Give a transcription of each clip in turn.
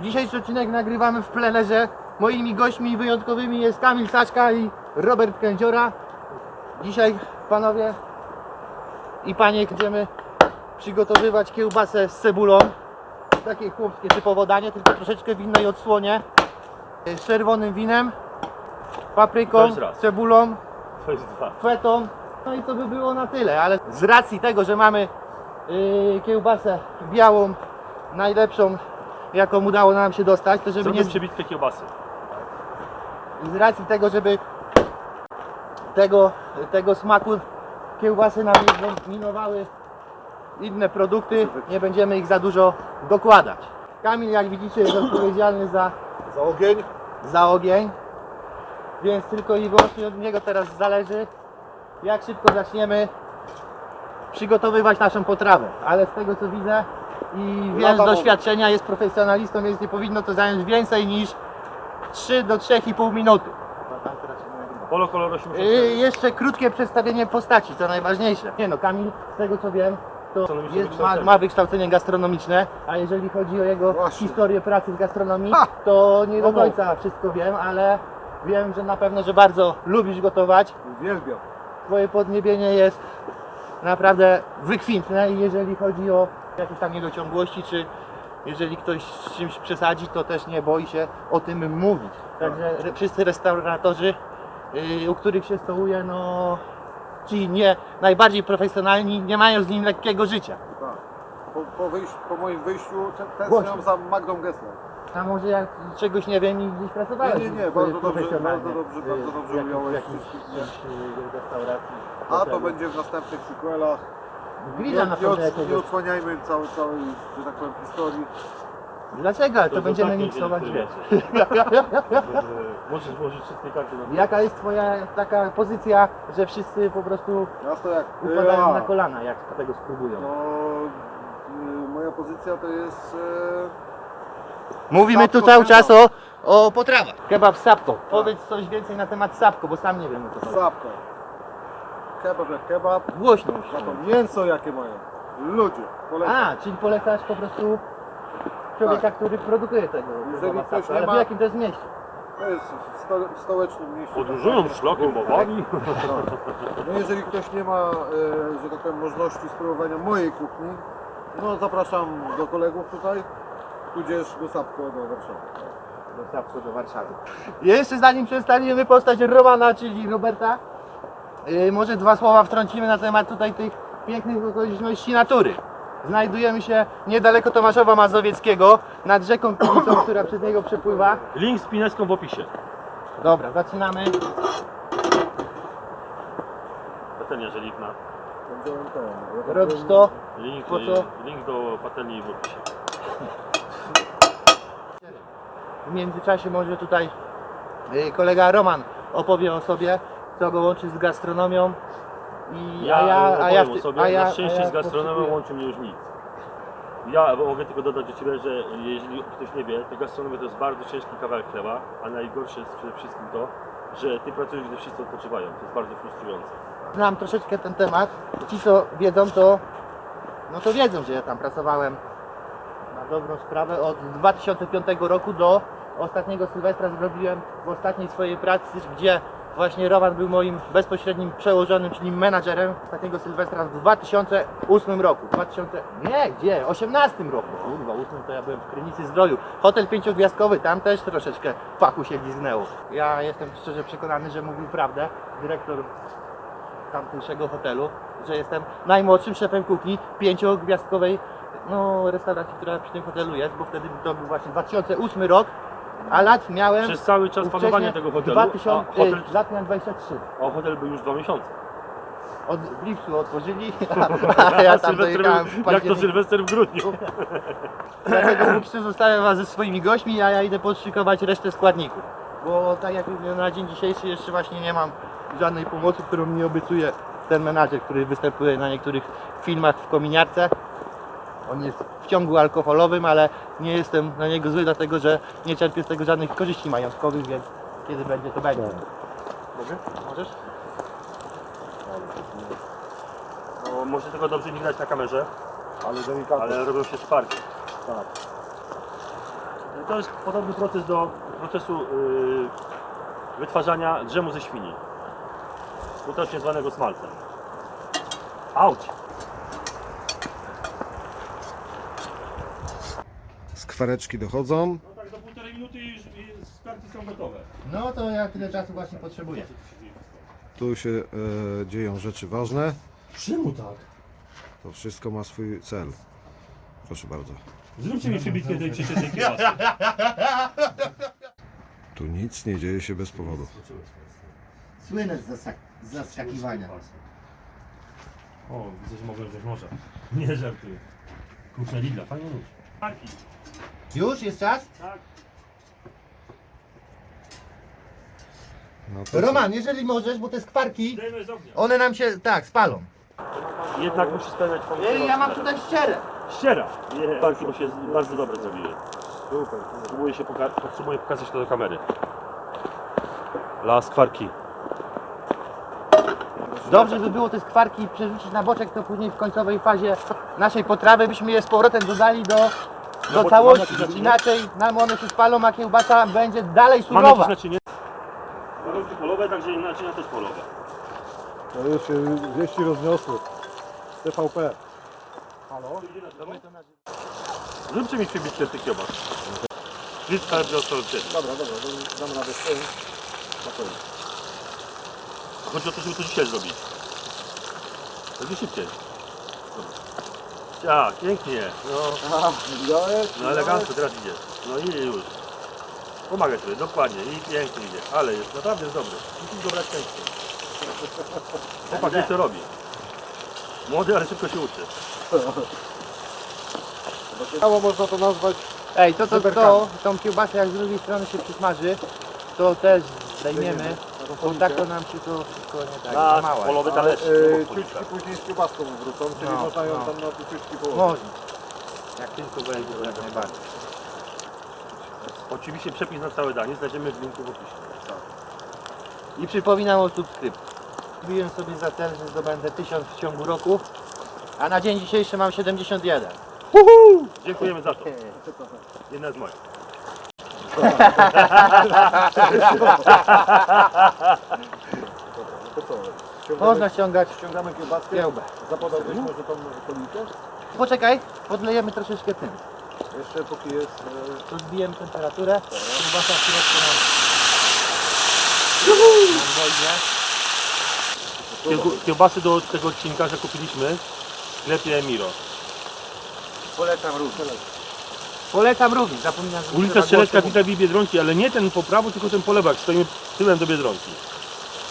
Dzisiejszy odcinek nagrywamy w plenerze. Moimi gośćmi wyjątkowymi jest Kamil Saczka i Robert Kędziora. Dzisiaj panowie i panie będziemy przygotowywać kiełbasę z cebulą. Takie chłopskie typowo danie, tylko troszeczkę w innej odsłonie. Z czerwonym winem, papryką, cebulą, fetą. No i to by było na tyle, ale z racji tego, że mamy yy, kiełbasę białą, najlepszą, jaką udało nam się dostać, to żeby nie, przebitkę kiełbasy. z racji tego, żeby tego, tego smaku kiełbasy nam nie zdominowały inne produkty, nie będziemy ich za dużo dokładać. Kamil, jak widzicie, jest odpowiedzialny za, Za ogień. za ogień, więc tylko i wyłącznie od niego teraz zależy, jak szybko zaczniemy przygotowywać naszą potrawę. Ale z tego co widzę i wiem z doświadczenia, jest profesjonalistą, więc nie powinno to zająć więcej niż 3 do 3,5 minuty. Polo kolor 80. Yy, jeszcze krótkie przedstawienie postaci, to najważniejsze. Nie no, Kamil, z tego co wiem, to Gastronomiczne jest, ma, wykształcenie. ma wykształcenie gastronomiczne, a jeżeli chodzi o jego Właśnie. historię pracy w gastronomii, Ha! to nie do No końca wszystko wiem, ale wiem, że na pewno, że bardzo lubisz gotować. Uwielbiam. Twoje podniebienie jest naprawdę wykwintne i jeżeli chodzi o jakieś tam niedociągłości, czy jeżeli ktoś z czymś przesadzi, to też nie boi się o tym mówić. Także re- wszyscy restauratorzy, yy, u których się stołuje, no ci nie najbardziej profesjonalni, nie mają z nim lekkiego życia. Tak. Po, po, wyjściu, po moim wyjściu za Magdą Gessler. A może jak czegoś nie wiem i gdzieś pracowałeś? Nie, nie, nie, bardzo dobrze, bardzo dobrze, bardzo dobrze w jakiejś- ująłeś wszystkich. yy, restauracji. A to będzie w następnych sequelach. Grilla na nie, pewno od, jakiegoś. odsłaniajmy całej, całej, że tak powiem, historii. Dlaczego? To, będziemy miksować, Możesz włożyć wszystkie karty na Jaka jest twoja taka pozycja, że wszyscy po prostu jak... upadają Ja. na kolana, jak tego spróbują? No, y, moja pozycja to jest... E, Mówimy tu Sapko cały czas o, o potrawach. Kebab z sapką. Powiedz coś więcej na temat sapko, bo sam nie wiem o co chodzi. sapka. Kebab jak kebab. Głośno. Za to mięso jakie mają. Ludzie, polecam. A, czyli polecasz po prostu człowieka, który produkuje tego Jeżeli kebaba ktoś nie Ale w ma- jakim to jest mieście? To jest w, sto, w stołecznym mieście. Podróżują szlakiem bawami. No jeżeli ktoś nie ma, e, że tak powiem, możliwości spróbowania mojej kuchni, no zapraszam do kolegów tutaj, tudzież do Sapko do Warszawy. Do sapko do Warszawy. Jeszcze zanim przedstawimy postać Romana, czyli Roberta, yy, może dwa słowa wtrącimy na temat tutaj tych pięknych okoliczności natury. Znajdujemy się niedaleko Tomaszowa Mazowieckiego, nad rzeką Pilicą, która przez niego przepływa. Link z pineską w opisie. Dobra, zaczynamy. Patelnia żeliwna. Robisz to. Link, Po co? link do patelni w opisie. W międzyczasie może tutaj yy, kolega Roman opowie o sobie, co go łączy z gastronomią. I, Ja, a ja, a ja, w ty- sobie, a ja, na szczęście a ja z gastronomią potrzebuję- łączy mnie już nic. Ja mogę tylko dodać do Ciebie, że jeśli ktoś nie wie, to gastronomia to jest bardzo ciężki kawałek chleba, a najgorsze jest przede wszystkim to, że Ty pracujesz, gdy wszyscy odpoczywają. To jest bardzo frustrujące. znam troszeczkę ten temat. Ci co wiedzą to no to wiedzą, że ja tam pracowałem na dobrą sprawę od 2005 roku do ostatniego Sylwestra zrobiłem w ostatniej swojej pracy, gdzie właśnie Roman był moim bezpośrednim przełożonym, czyli menadżerem ostatniego Sylwestra w 2008 roku. 2000, nie, gdzie? 18 roku. Kurwa, 8 to ja byłem w Krynicy Zdroju. Hotel pięciogwiazdkowy, tam też troszeczkę fachu się liznęło. Ja jestem szczerze przekonany, że mówił prawdę. Dyrektor tamtejszego hotelu, że jestem najmłodszym szefem kuchni pięciogwiazdkowej no, restauracji, która przy tym hotelu jest, bo wtedy to był właśnie 2008 rok, a lat miałem Przez cały czas ówcześnie panowania tego hotelu, 2000, a hotel, lat miałem 23. a hotel był już dwa miesiące. Od w lipcu otworzyli, a, a ja tam Sylwester dojechałem w był, jak to październiku. Sylwester w grudniu. Dlatego co zostawiam Was ze swoimi gośćmi, a ja idę podszykować resztę składników. Bo tak jak mówię, na dzień dzisiejszy jeszcze właśnie nie mam żadnej pomocy, którą mi obiecuje ten menadżer, który występuje na niektórych filmach w kominiarce. On jest w ciągu alkoholowym, ale nie jestem na niego zły, dlatego że nie czerpię z tego żadnych korzyści majątkowych, więc kiedy będzie, to będzie. Mogę? Możesz? No, może tego dobrze nie widać na kamerze, Ale delikatnie. ale robią się twardzie. Tak. to jest podobny proces do procesu yy, wytwarzania drzemu ze świni. Skutecznie zwanego smalcem. Auć! Skwareczki dochodzą. No tak, do półtorej minuty i już skarki są gotowe. No to ja tyle czasu właśnie potrzebuję. Tu się e, dzieją rzeczy ważne. Czemu tak? To wszystko ma swój cel. Proszę bardzo. Zróbcie mi przybitkę tej przeciętnej kiełbasy. Tu nic nie dzieje się bez powodu. Słynę z, zasak- z zaskakiwania. O, widzę, że mogłem wziąć morza. Nie żartuję. Kuchnia Lidla, fajnie nóż. Już jest czas? Tak. No to Roman, jeżeli możesz, bo te skwarki, Zdejmę z ognia. one nam się, tak, spalą. Jednak musi spełniać funkcję. Ej, ja mam tutaj ścierę. Ściera! Nie, Parki, bo się bardzo dobre zrobiły. Super. Potrzebuję, się poka- potrzebuję pokazać to do kamery. Las kwarki. Dobrze by było te skwarki przerzucić na boczek, to później w końcowej fazie naszej potrawy byśmy je z powrotem dodali do, do mamy całości. jakieś naczynie? Inaczej nam one się spalą, a kiełbasa będzie dalej Mamy surowa. naczynie? Warunki polowe, także naczynia też polowe. To już się wieści rozniosły. TVP. Zróbcie mi przybitkę tych kiełbas. Bliska absolutnie. Dobra, dobra, dam radę z. Chodzi o to, żeby to dzisiaj zrobić. Będzie szybciej. Tak, pięknie. No, Aha, widziałeś? no elegancko teraz idzie. No i już. Pomagaj sobie, dokładnie. I pięknie idzie. Ale jest, naprawdę jest dobry. Musisz go brać częściej. Chłopak wie co robi. Młody, ale szybko się uczy. Śmiało można to nazwać Ej, to, to, to, Żeberkami. tą kiełbasę jak z drugiej strony się przysmaży, to też zdejmiemy, bo tak to nam się to wszystko nie tak, za Na małe. polowy Ale talerz. e, ciuczki później z kiełbaską wrócą, czyli No, można ją no. tam na te ciuczki położyć. Można. Jak tylko będzie, to jak najbardziej. Oczywiście przepis na całe danie znajdziemy w linku w opisie. I przypominam o subskrypcji. Wbiłem sobie za cel, że zdobędę 1000 w ciągu roku, a na dzień dzisiejszy mam 71. Dziękujemy za to. Jedna z moich. To co? Można ściągać Ściągamy kiełbaskę. kiełbę. Zapodałbyś może tą polikę? Poczekaj, podlejemy troszeczkę tym. Jeszcze póki jest... E, Tu zbijemy temperaturę. Kiełbasa w środku nam, nam dojdzie. Kieł- Kiełbasy do tego odcinka, że kupiliśmy w sklepie Miro. Polecam również. Polecam również, zapominam, że Ulica trzeba Strzelecka głośno vis Biedronki, ale nie ten po prawo, tylko ten po lewo, jak stoimy tyłem do Biedronki.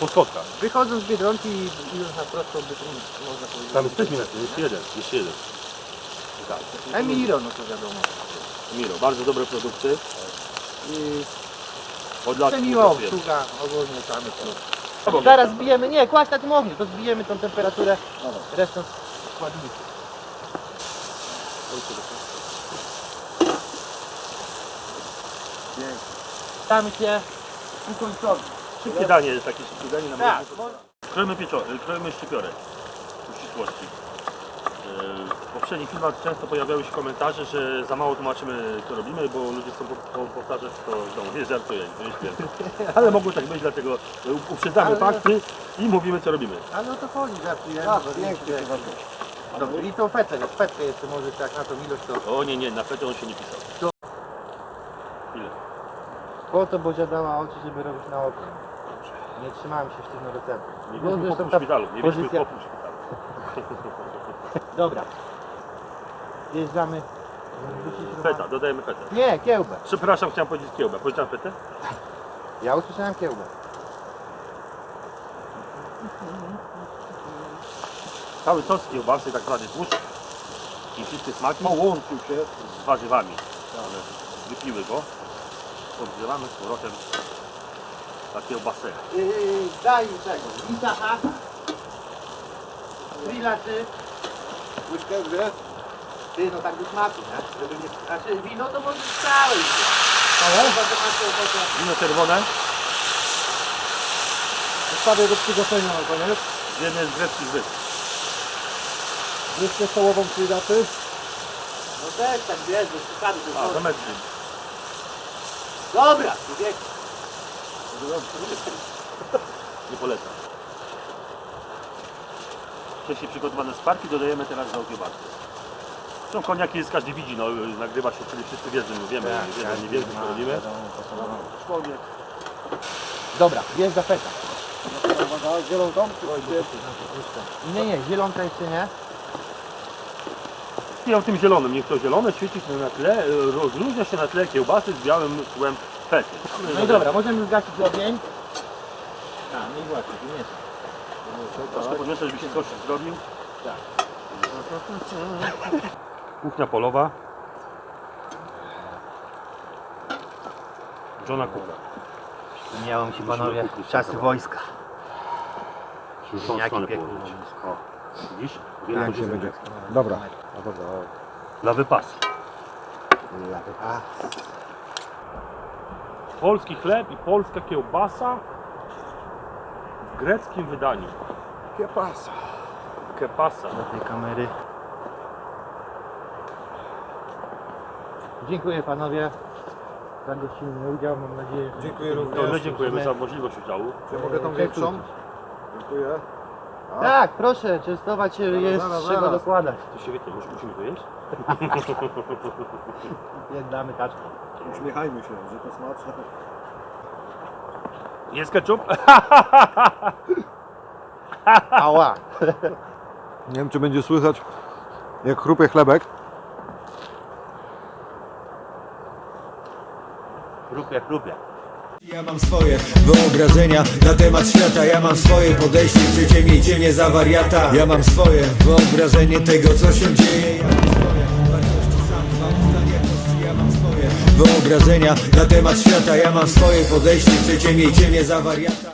Po schodkach. mówić. Wychodząc z Biedronki i idąc na prosto, by można powiedzieć. Tam jest też Miro, jeszcze jeden, jeszcze jeden. Tak, Emiro, no to wiadomo. Miro, bardzo dobre produkty. I Od lat przemiła współpracujemy. obsługa, ogólnie tam jest. Dobra. Zaraz zbijemy, nie, kłaść na tym ogniu, to zbijemy tą temperaturę, resztą składniki. Stamy się ukończowi. Szybkie danie jest takie szybkie danie na Tak. Kroimy pieczor, kroimy szczypiorek w ścisłości. Yy, W poprzednich filmach często pojawiały się komentarze, że za mało tłumaczymy co robimy, bo ludzie chcą po- po- powtarzać to w domu. Nie żartuję, to nie śmieję. Ale mogło tak być, dlatego e, uprzedzamy Ale- fakty i mówimy co robimy. Ale o to chodzi, żartujemy. Tak, pięknie Dobrze, i tą fetę, fetkę jeszcze może tak na tą ilość to. O nie, nie, na fetę on się nie pisał. To-? Po to Bozia dała oczy, żeby robić na oko. Nie trzymałem się sztywno recepty. Nie Bo byliśmy zresztą ta szpitalu, nie byliśmy pozycja- po szpitalu. Dobra. Wjeżdżamy. Wrócić Feta, dodajemy fetę. Nie, kiełbę. Przepraszam, chciałem powiedzieć kiełbę. Powiedziałem fetę? Ja usłyszałem kiełbę. Cały sos kiełbasy, tak zwany tłuszcz i wszystkie smaki Połączył się. z warzywami. One wypiły go. Podgrzewamy z powrotem na kiełbasę. Yy, daj tego. Witacha. Grilla czy... Łyżkę, dwie. Ty, no tak do smaku, nie? Żeby nie... Znaczy wino to może całe że ochotę. Wino czerwone, Zostawię do przygotowania na koniec. z jednej z greckich wysp. Łyżkę stołową przydaty. No też tak wiesz, przesady. to A, jest- zameczny. Dobra, człowiek. Nie polecam. Wcześniej przygotowane sparki dodajemy teraz do ogiewarki. Są koniaki, jest każdy widzi, no nagrywa się, czyli wszyscy wiedzą, my wiemy, wiemy, nie wiemy, co robimy. Człowiek. Dobra, jest zafeta. Uwaga, zielonką? Nie, nie, zielonka jeszcze nie. O tym zielonym, niech to zielone świeci się na tle, e, rozluźnia się na tle kiełbasy z białym tłem fety. No i dobra, możemy zgasić ogień. A, no i właśnie, tu nie Troszkę podmieszać, żeby się coś zrobił. Tak. Kuchnia polowa. Johna Cooka. Miałem się panowie czasy wojska. Tą Jaki stronę piekło. widzisz? Się będzie? Dobra. A dobra. Dla wypasu. A, Polski chleb i polska kiełbasa w greckim wydaniu. Kiepasa. Kepasa. do tej kamery. Dziękuję panowie za gościnny udział, mam nadzieję. że- Dziękuję To również. my dziękujemy za możliwość udziału. Czy ja mogę tą większą? Dziękuję. Tak, proszę, częstować się jest zaraz, czego zaraz. dokładać. To się wiecie, już musimy to jeść? Jednamy taczką. Uśmiechajmy się, że to smaczne. Jest ketchup? Ała! Nie wiem, czy będzie słychać, jak chrupie chlebek. Chrupie, chrupie. Ja mam swoje wyobrażenia na temat świata. Ja mam swoje podejście, chcecie miejcie mnie za wariata. Ja mam swoje wyobrażenie tego co się dzieje. Ja mam swoje wartości, sam mam zdanie Ja mam swoje wyobrażenia na temat świata. Ja mam swoje podejście, chcecie miejcie mnie za wariata